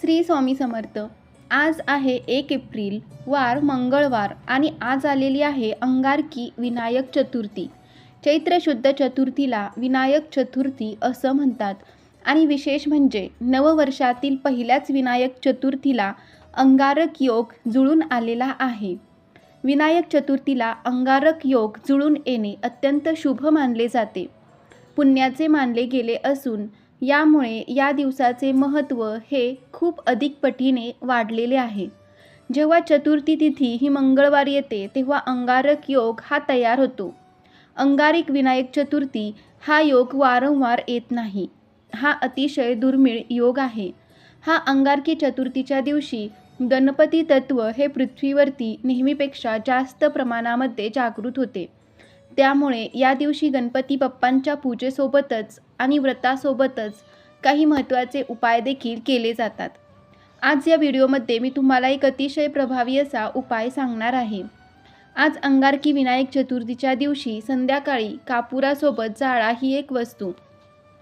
श्री स्वामी समर्थ. आज आहे एक एप्रिल वार मंगळवार आणि आज आलेली आहे अंगारकी विनायक चतुर्थी. चैत्र शुद्ध चतुर्थीला विनायक चतुर्थी असं म्हणतात. आणि विशेष म्हणजे नववर्षातील पहिल्याच विनायक चतुर्थीला अंगारक योग जुळून आलेला आहे. विनायक चतुर्थीला अंगारक योग जुळून येणे अत्यंत शुभ मानले जाते. पुण्याचे मानले गेले असून यामुळे या दिवसाचे महत्त्व हे खूप अधिक पटीने वाढलेले आहे. जेव्हा चतुर्थी तिथी ही मंगळवार येते तेव्हा अंगारक योग हा तयार होतो. अंगारिक विनायक चतुर्थी हा योग वारंवार येत नाही. हा अतिशय दुर्मिळ योग आहे. हा अंगारकी चतुर्थीच्या दिवशी गणपती तत्व हे पृथ्वीवरती नेहमीपेक्षा जास्त प्रमाणामध्ये जागृत होते. त्यामुळे या दिवशी गणपती बाप्पांच्या पूजेसोबतच आणि व्रतासोबतच काही महत्त्वाचे उपाय देखील केले जातात. आज या व्हिडिओमध्ये मी तुम्हाला एक अतिशय प्रभावी असा उपाय सांगणार आहे. आज अंगारकी विनायक चतुर्थीच्या दिवशी संध्याकाळी कापुरासोबत जाळा ही एक वस्तू.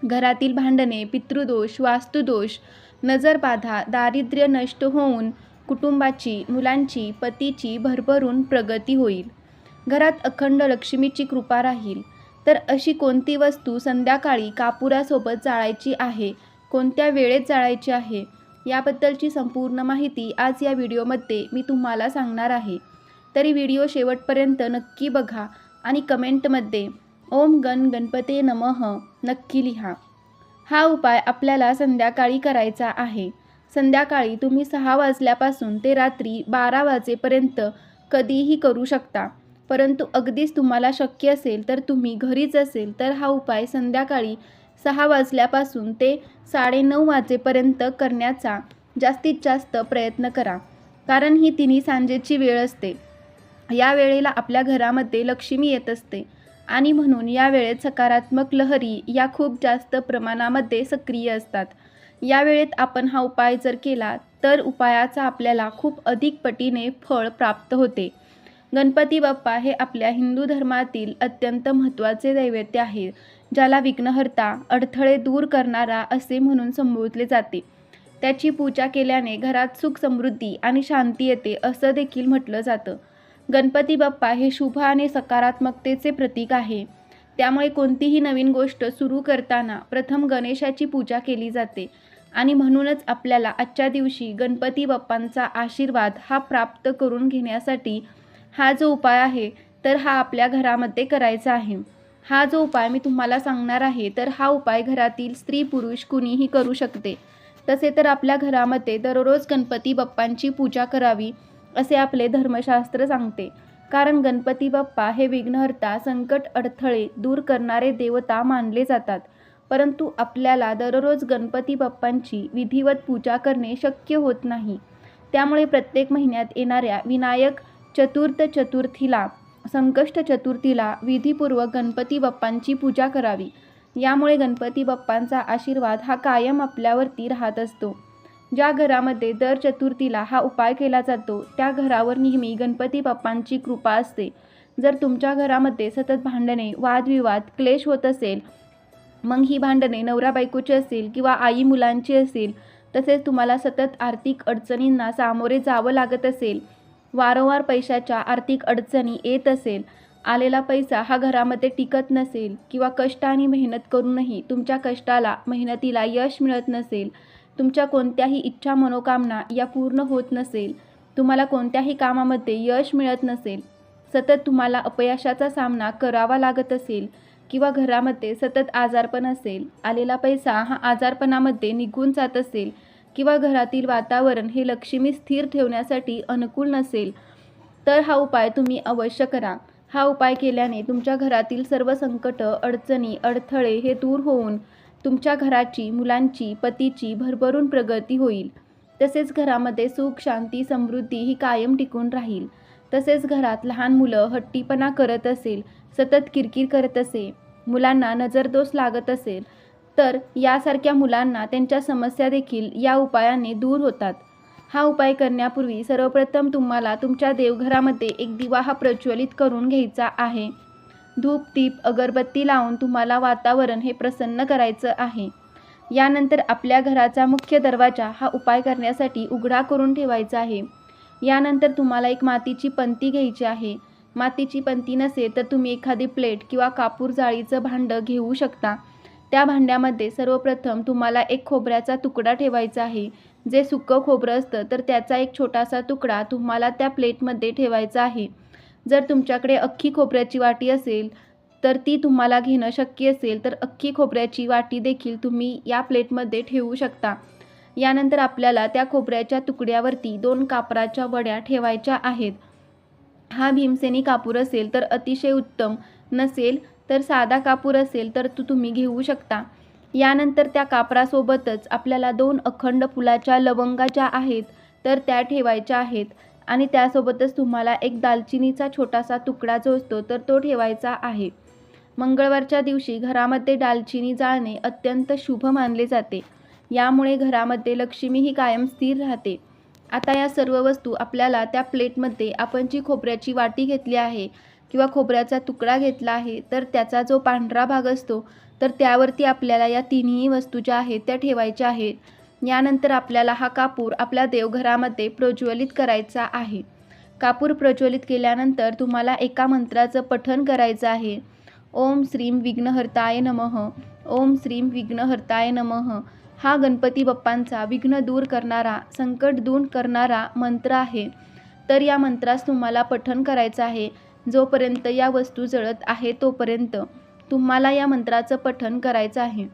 घरातील भांडणे पितृदोष वास्तुदोष नजरबाधा दारिद्र्य नष्ट होऊन कुटुंबाची मुलांची पतीची भरभरून प्रगती होईल. घरात अखंड लक्ष्मीची कृपा राहील. तर अशी कोणती वस्तू संध्याकाळी कापुरासोबत जाळायची आहे? कोणत्या वेळेत जाळायची आहे? याबद्दलची संपूर्ण माहिती आज या व्हिडिओमध्ये मी तुम्हाला सांगणार आहे. तरी व्हिडिओ शेवटपर्यंत नक्की बघा आणि कमेंटमध्ये ओम गण गणपते नमः नक्की लिहा. हा उपाय आपल्याला संध्याकाळी करायचा आहे. संध्याकाळी तुम्ही सहा वाजल्यापासून ते रात्री बारा वाजेपर्यंत कधीही करू शकता. परंतु अगदीच तुम्हाला शक्य असेल तर तुम्ही घरीच असेल तर हा उपाय संध्याकाळी सहा वाजल्यापासून ते साडेनऊ वाजेपर्यंत करण्याचा जास्तीत जास्त प्रयत्न करा. कारण ही तिन्ही सांजेची वेळ असते. या वेळेला आपल्या घरामध्ये लक्ष्मी येत असते. आणि म्हणून या वेळेत सकारात्मक लहरी या खूप जास्त प्रमाणामध्ये सक्रिय असतात. या वेळेत आपण हा उपाय जर केला तर उपायाचा आपल्याला खूप अधिक पटीने फळ प्राप्त होते. गणपती बाप्पा हे आपल्या हिंदू धर्मातील अत्यंत महत्त्वाचे दैवत्य आहे ज्याला विघ्नहर्ता अडथळे दूर करणारा असे म्हणून संबोधले जाते. त्याची पूजा केल्याने घरात सुख समृद्धी आणि शांती येते असं देखील म्हटलं जातं. गणपती बाप्पा हे शुभ आणि सकारात्मकतेचे प्रतीक आहे. त्यामुळे कोणतीही नवीन गोष्ट सुरू करताना प्रथम गणेशाची पूजा केली जाते आणि म्हणूनच आपल्याला आजच्या दिवशी गणपती बाप्पांचा आशीर्वाद हा प्राप्त करून घेण्यासाठी हा जो उपाय आहे तर हा आपल्या घरामध्ये करायचा आहे. हा जो उपाय मी तुम्हाला सांगणार आहे तर हा उपाय घरातील स्त्री पुरुष कुणीही करू शकते. तसे तर आपल्या घरामध्ये दररोज गणपती बाप्पांची पूजा करावी असे आपले धर्मशास्त्र सांगते. कारण गणपती बाप्पा हे विघ्नहर्ता संकट अडथळे दूर करणारे देवता मानले जातात. परंतु आपल्याला दररोज गणपती बाप्पांची विधिवत पूजा करणे शक्य होत नाही. त्यामुळे प्रत्येक महिन्यात येणाऱ्या विनायक चतुर्थ चतुर्थीला संकष्ट चतुर्थीला विधीपूर्वक गणपती बाप्पांची पूजा करावी. यामुळे गणपती बाप्पांचा आशीर्वाद हा कायम आपल्यावरती राहत असतो. ज्या घरामध्ये दर चतुर्थीला हा उपाय केला जातो त्या घरावर नेहमी गणपती बाप्पांची कृपा असते. जर तुमच्या घरामध्ये सतत भांडणे वादविवाद क्लेश होत असेल मग ही भांडणे नवरा बायकोची असतील किंवा आई मुलांची असेल तसेच तुम्हाला सतत आर्थिक अडचणींना सामोरे जावं लागत असेल वारंवार पैशाच्या आर्थिक अडचणी येत असेल आलेला पैसा हा घरामध्ये टिकत नसेल किंवा कष्ट आणि मेहनत करूनही तुमच्या कष्टाला मेहनतीला यश मिळत नसेल तुमच्या कोणत्याही इच्छा मनोकामना या पूर्ण होत नसेल तुम्हाला कोणत्याही कामामध्ये यश मिळत नसेल सतत तुम्हाला अपयशाचा सामना करावा लागत असेल किंवा घरामध्ये सतत आजारपण असेल आलेला पैसा हा आजारपणामध्ये निघून जात असेल किंवा घरातील वातावरण हे लक्ष्मी स्थिर ठेवण्यासाठी अनुकूल नसेल तर हा उपाय तुम्ही अवश्य करा. हा उपाय केल्याने तुमच्या घरातील सर्व संकट अडचणी अडथळे हे दूर होऊन तुमच्या घराची मुलांची पतीची भरभरून प्रगती होईल. तसेच घरामध्ये सुख शांती समृद्धी ही कायम टिकून राहील. तसेच घरात लहान मुलं हट्टीपणा करत असेल सतत किरकिर करत असे मुलांना नजरदोष लागत असेल तर यासारख्या मुलांना त्यांच्या समस्या देखील या उपायाने दूर होतात. हा उपाय करण्यापूर्वी सर्वप्रथम तुम्हाला तुमच्या देवघरामध्ये एक दिवा हा प्रज्वलित करून घ्यायचा आहे. धूप दीप अगरबत्ती लावून तुम्हाला वातावरण हे प्रसन्न करायचं आहे. यानंतर आपल्या घराचा मुख्य दरवाजा हा उपाय करण्यासाठी उघडा करून ठेवायचा आहे. यानंतर तुम्हाला एक मातीची पंती घ्यायची आहे. मातीची पंती नसेल तर तुम्ही एखादी प्लेट किंवा कापूर जाळीचं भांडं घेऊ शकता. त्या भांड्यामध्ये सर्वप्रथम तुम्हाला एक खोबऱ्याचा तुकडा ठेवायचा आहे. जे सुकं खोबरं असतं तर त्याचा एक छोटासा तुकडा तुम्हाला त्या प्लेटमध्ये ठेवायचा आहे. जर तुमच्याकडे अख्खी खोबऱ्याची वाटी असेल तर ती तुम्हाला घेणं शक्य असेल तर अख्खी खोबऱ्याची वाटी देखील तुम्ही या प्लेटमध्ये ठेवू शकता. यानंतर आपल्याला त्या खोबऱ्याच्या तुकड्यावरती दोन कापराच्या वड्या ठेवायच्या आहेत. हा भीमसेनी कापूर असेल तर अतिशय उत्तम नसेल तर साधा कापूर असेल तर तो तुम्ही घेऊ शकता. यानंतर त्या कापरासोबतच आपल्याला दोन अखंड फुलाच्या लवंगा ज्या आहेत तर त्या ठेवायच्या आहेत. आणि त्यासोबतच तुम्हाला एक दालचिनीचा छोटासा तुकडा जो असतो तर तो ठेवायचा आहे. मंगळवारच्या दिवशी घरामध्ये दालचिनी जाळणे अत्यंत शुभ मानले जाते. यामुळे घरामध्ये लक्ष्मी ही कायम स्थिर राहते. आता या सर्व वस्तू आपल्याला त्या प्लेटमध्ये आपण जी खोबऱ्याची वाटी घेतली आहे किंवा खोबऱ्याचा तुकडा घेतला आहे तर त्याचा जो पांढरा भाग असतो तर त्यावरती आपल्याला या तिन्ही वस्तू ज्या आहेत त्या ठेवायच्या आहेत. यानंतर आपल्याला हा कापूर आपल्या देवघरामध्ये प्रज्वलित करायचा आहे. कापूर प्रज्वलित केल्यानंतर तुम्हाला एका मंत्राचं पठण करायचं आहे. ओम श्रीम विघ्नहर्ताय नमः ओम श्रीम विघ्नहर्ताय नमः. हा गणपती बाप्पांचा विघ्न दूर करणारा संकट दूर करणारा मंत्र आहे. तर या मंत्रास तुम्हाला पठण करायचं आहे. जोपर्यंत या वस्तू जळत आहे तोपर्यंत तुम्हाला या मंत्राचं पठण करायचं आहे.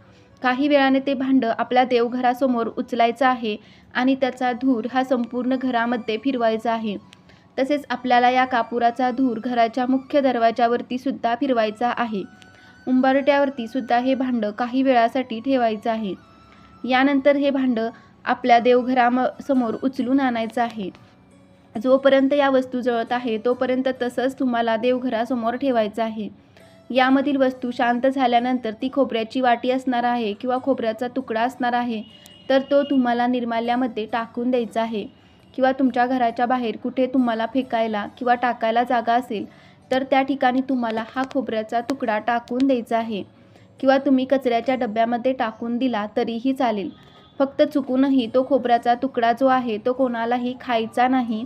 काही वेळाने ते भांडं आपल्या देवघरासमोर उचलायचं आहे आणि त्याचा धूर हा संपूर्ण घरामध्ये फिरवायचा आहे. तसेच आपल्याला या कापुराचा धूर घराच्या मुख्य दरवाजावरती सुद्धा फिरवायचा आहे. उंबरट्यावरती सुद्धा हे भांडं काही वेळासाठी ठेवायचं आहे. यानंतर हे भांडं आपल्या देवघराम समोर उचलून आणायचं आहे. जोपर्यंत या वस्तू जळत आहे तोपर्यंत तसंच तुम्हाला देवघरासमोर ठेवायचं आहे. यामधील वस्तू शांत झाल्यानंतर ती खोबऱ्याची वाटी असणार आहे किंवा खोबऱ्याचा तुकडा असणार आहे तर तो तुम्हाला निर्माल्यामध्ये टाकून द्यायचा आहे. किंवा तुमच्या घराच्या बाहेर कुठे तुम्हाला फेकायला किंवा टाकायला जागा असेल तर त्या ठिकाणी तुम्हाला हा खोबऱ्याचा तुकडा टाकून द्यायचा आहे. किंवा तुम्ही कचऱ्याच्या डब्यामध्ये टाकून दिला तरीही चालेल. फक्त चुकूनही तो खोबऱ्याचा तुकडा जो आहे तो कोणालाही खायचा नाही.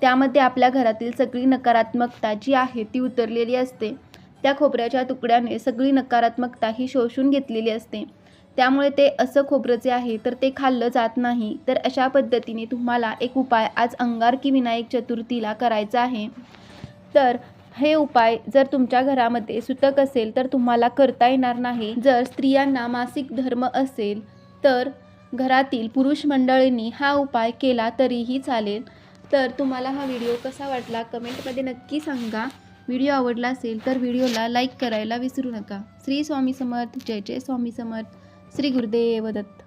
त्यामध्ये आपल्या घरातील सगळी नकारात्मकता जी आहे ती उतरलेली असते. त्या खोबऱ्याच्या तुकड्याने सगळी नकारात्मकता ही शोषून घेतलेली असते. त्यामुळे ते असं खोबरं जे आहे तर ते खाल्लं जात नाही. तर अशा पद्धतीने तुम्हाला एक उपाय आज अंगारकी विनायक चतुर्थीला करायचा आहे. तर हे उपाय जर तुमच्या घरामध्ये सुतक असेल तर तुम्हाला करता येणार नाही. जर स्त्रियांना मासिक धर्म असेल तर घरातील पुरुष मंडळींनी हा उपाय केला तरीही चालेल. तर तुम्हाला हा व्हिडिओ कसा वाटला कमेंटमध्ये नक्की सांगा. व्हिडिओ आवडला असेल तर व्हिडिओला लाईक करायला विसरू नका. श्री स्वामी समर्थ जय जय स्वामी समर्थ. श्री गुरुदेव दत्त.